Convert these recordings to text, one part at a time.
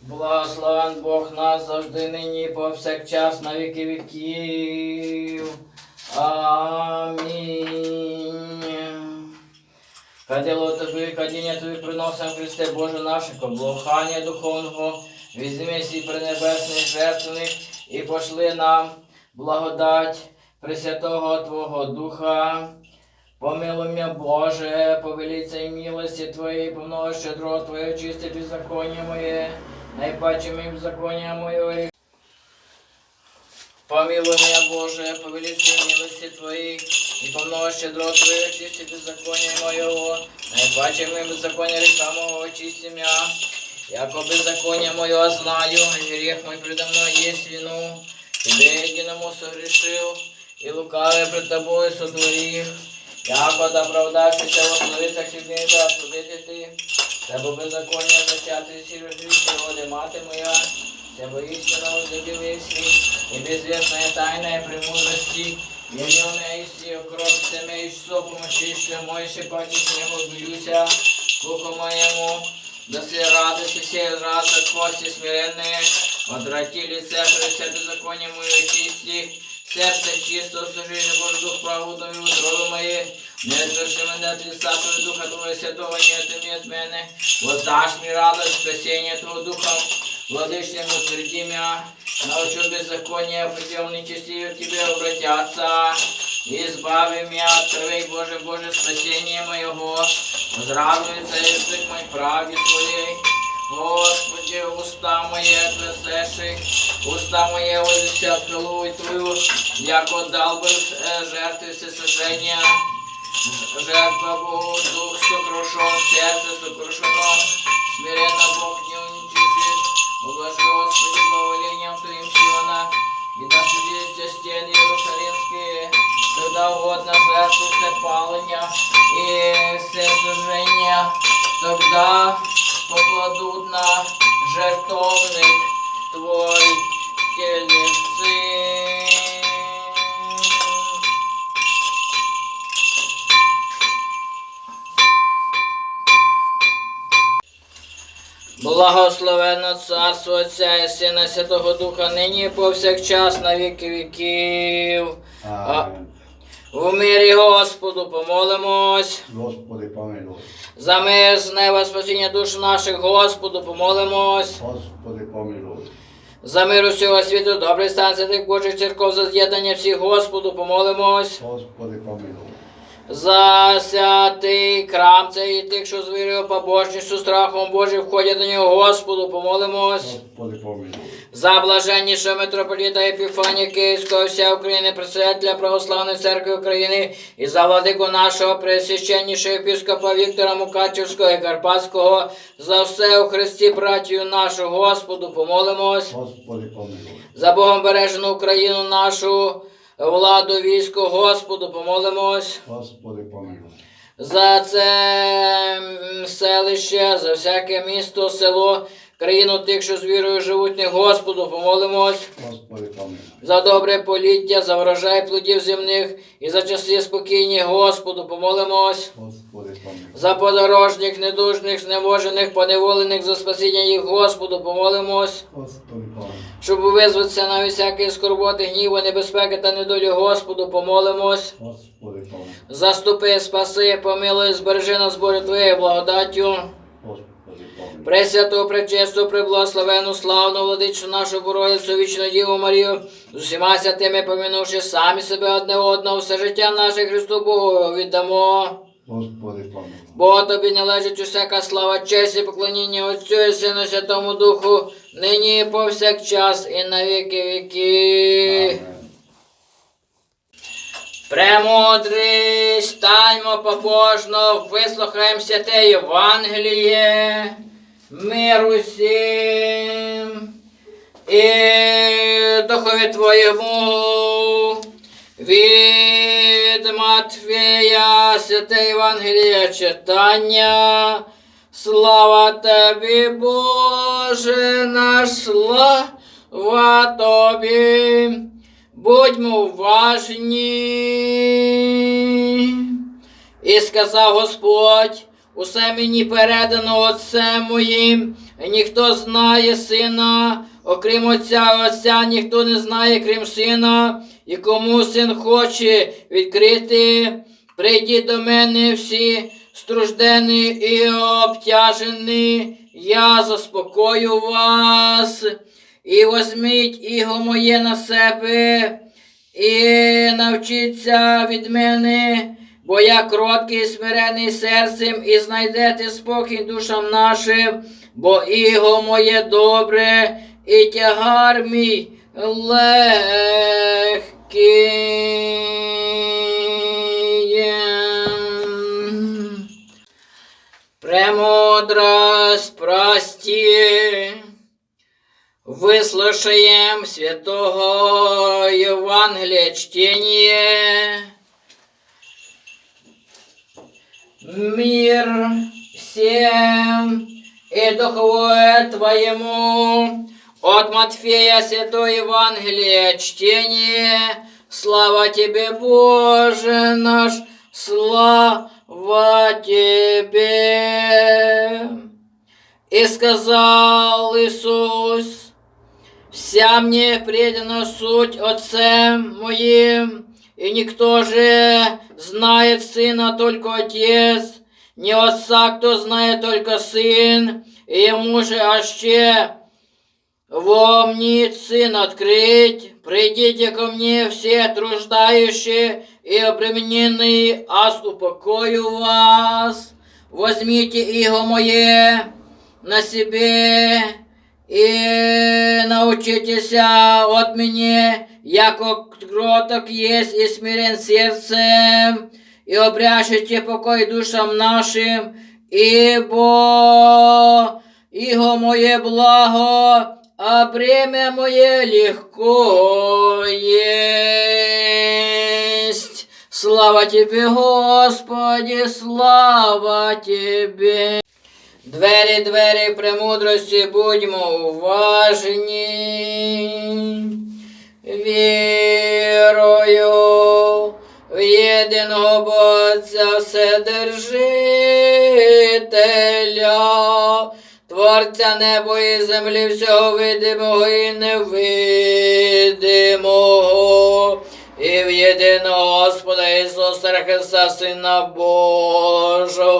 Благословен Бог нас завжди нині і повсякчас на віки віків. Амінь. Кадило тобі, кадіння тобі приносимо Христе Боже наше, облохання духовного, візьми сій пренебесний жертвник і пошли нам благодать Пресвятого Твого Духа. Помилуй Боже, повеліться і милості Твоєї, повного щедро Твоє, чисте беззаконня моє, найпаче моїм беззаконня моє. Помилуй меня, Боже, повеліться і милості Твоєї, і повного щедро Твоє, чисте беззаконня моєго, найпаче моїм беззаконня гріха мого, очисти м'я. Яко беззаконня моє знаю, гріх мой предо мною есть вину, Тебе єдиному согрешив, і лукаве пред Тобою сотворив. Яко да оправдавшися в основицях сідних да судити ти, Тебе беззаконня зачати сірожвіться, води мати моя, Тебе істина воздивився, и безвестная тайная премудрости, Ядерная исти, кровь семей, что помощище мой, щепати снегу бьюся, Духу моему, да все радости, все рады, кости смиренные, Отврати лице, все беззаконие мое чисти, Сердце чисто, сужение Божий Дух правду и утробы мои, не отверши меня от лица Твоего Духа Твоего Святого, не отыми от мене, воздашь мне радость, спасение Твоего Духа, Владычному утверди меня, научу беззакония, путем нечестивых к Тебе обратятся, избави меня от кровей Боже, Боже, спасение моего, возрадуется язык мой правде Твоей, Господи, уста мои отвесеши, уста мои возвещат хвалу Твою, як отдал бы э, жертвы всесожжения, Жертва Богу, дух сокрушен, сердце сокрушено, смиренно Бог не уничижит, ублажи, Господи, благоволением Твоим Сиона, и да судись стены Иерусалимские, когда угодно жертву всепаления и всесожжения, тогда покладут на жертовник Твой телецы. Благословенно Царство Отця і Сина Святого Духа, нині і повсякчас на віки віків. Amen. У мирі Господу помолимось. Господи, помилуй. За мир з неба спасіння душ наших, Господу помолимось. Господи, помилуй. За мир усього світу, добрий стан святих Божих церков, за з'єднання всіх, Господу помолимось. Господи, помилуй. За святий крам цей і тих, що з вірою побожністю, страхом Божим входять до нього, Господу помолимось. За блаженнішого митрополіта Епіфанія Київського, вся України, председателя Православної церкви України і за владику нашого пресвященнішого епіскопа Віктора Мукачівського і Карпатського, за все у Христі братію нашу, Господу, помолимось. Господи, помилуй. За Богом бережену Україну нашу, владу війську, Господу, помолимось. Господи, помилуй. За це селище, за всяке місто, село, країну тих, що з вірою живуть, не Господу, помолимось. Господи, помилуй. За добре поліття, за врожай плодів земних і за часи спокійні, Господу, помолимось. Господи, помилуй. За подорожніх, недужних, знеможених, поневолених, за спасіння їх, Господу, помолимось. Господи, помилуй. Щоб визватися на всякі скорботи, гніву, небезпеки та недолі, Господу, помолимось. Господи, помилуй. Заступи, спаси, помилуй, збережи нас, Боже, Твоєю благодаттю. Пресвяту, пречисту, преблагословену, славну владичу нашу Богородицю, вічну Діву Марію, з усіма святими помінувши самі себе одне одного, все життя наше Христу Богу віддамо. Господи, помилуй. Бо тобі належить усяка слава, честь і поклоніння Отцю і Сину Святому Духу, нині і повсякчас і на віки віки. Премудрий, станьмо побожно, вислухаємо святе Євангеліє, мир усім і духові Твоєму. Від Матвія, святе Євангеліє читання. Слава тобі, Боже наш, слава тобі. Будьмо уважні. І сказав Господь, усе мені передано Отцем моїм, ніхто знає сина, окрім Отця, Отця ніхто не знає, крім сина, і кому син хоче відкрити, прийдіть до мене всі струждені і обтяжені, я заспокою вас, і возьміть іго моє на себе, і навчіться від мене, бо я кроткий і смирений серцем, і знайдете спокій душам нашим, бо іго моє добре, і тягар мій легкий. Премудрость прости, выслушаем святого Евангелия чтение. Мир всем и Духу Твоему. От Матфея Святое Евангелие чтение. Слава Тебе, Боже наш, слава Тебе. И сказал Иисус, вся мне предана суть Отцем моим, и никто же знает Сына, только Отец, не Отца, кто знает только Сын, и ему же аще во мне Сын открыть, придите ко мне все труждающие и обремененные, аз упокою вас. Возьмите иго мое на себе и научитесь от меня, яко кроток есть и смирен сердцем, и обрящите покой душам нашим, ибо иго мое благо, а бремя мое легко есть. Слава Тебе, Господи, слава Тебе. Двері, двері премудрості, будьмо уважні. Вірою в єдиного Бога Вседержителя, Творця небо і землі, всього видимого і невидимого, і в єдиного Господа Ісуса Христа, Сина Божого,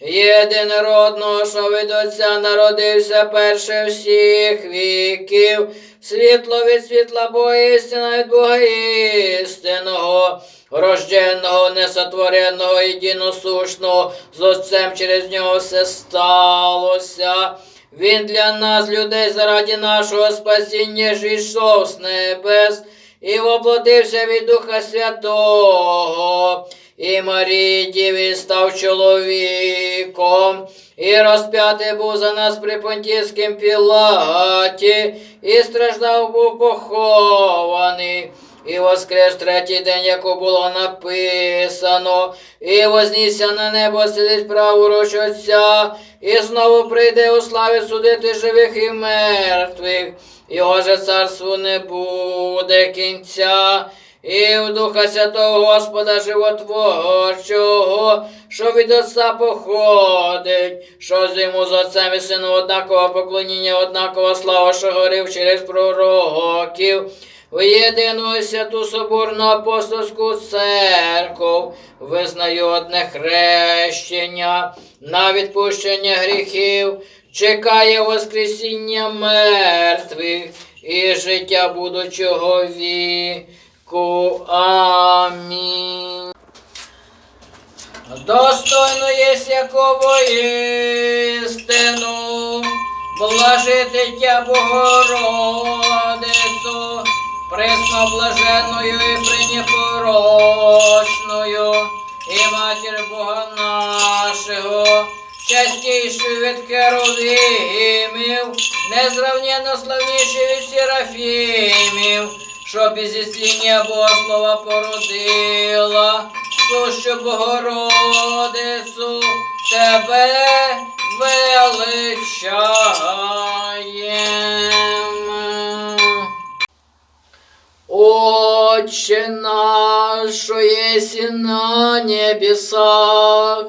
єдинородного, що від Отця народився перше всіх віків, світло від світла Бога, істина від Бога істинного, рожденного, несотвореного, єдиносушного, з Отцем через нього все сталося. Він для нас, людей, заради нашого спасіння, ж ішов з небес і воплотився від Духа Святого. І Марії Діві став чоловіком, і розп'ятий був за нас при Понтійському Пілаті, і страждав був похований. І воскрес третій день, як було написано, і вознісся на небо сидить праворуч Отця, і знову прийде у славі судити живих і мертвих. Його же царству не буде кінця. І в Духа Святого Господа Животворчого, що від Отця походить, що з йому з Отцем і Сином однаково поклоніння, однакова слава, що горив через пророків, в єдину святу соборну апостольську церкву, визнаю одне хрещення на відпущення гріхів, чекає Воскресіння мертвих і життя будучого віку. Амінь. Достойно єсть якого істину, блажити тя Богородицю, пресно блаженною і пренепорочною, і матір Бога нашого, частішу від керувимів, незравненно славнішу від серафімів, що без істиння Богослова породила, сущу Богородицю, тебе величаємо. Отче наш, що на небесах,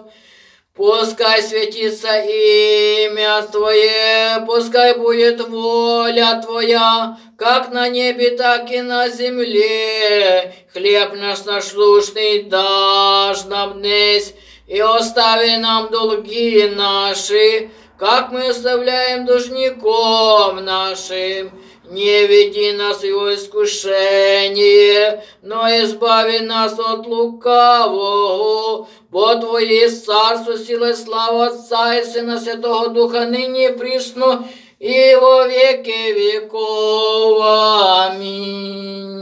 Пускай святится имя Твое, пускай будет воля Твоя, как на небе, так и на земле. Хлеб наш насущный дашь нам днесь, и остави нам долги наши, как мы оставляем должником нашим. Не веди нас в его искушение, но избави нас от лукавого, бо Твоє царство, сила слава Отця і Сина Святого Духа, нині і присно, і во віки віков. Амінь.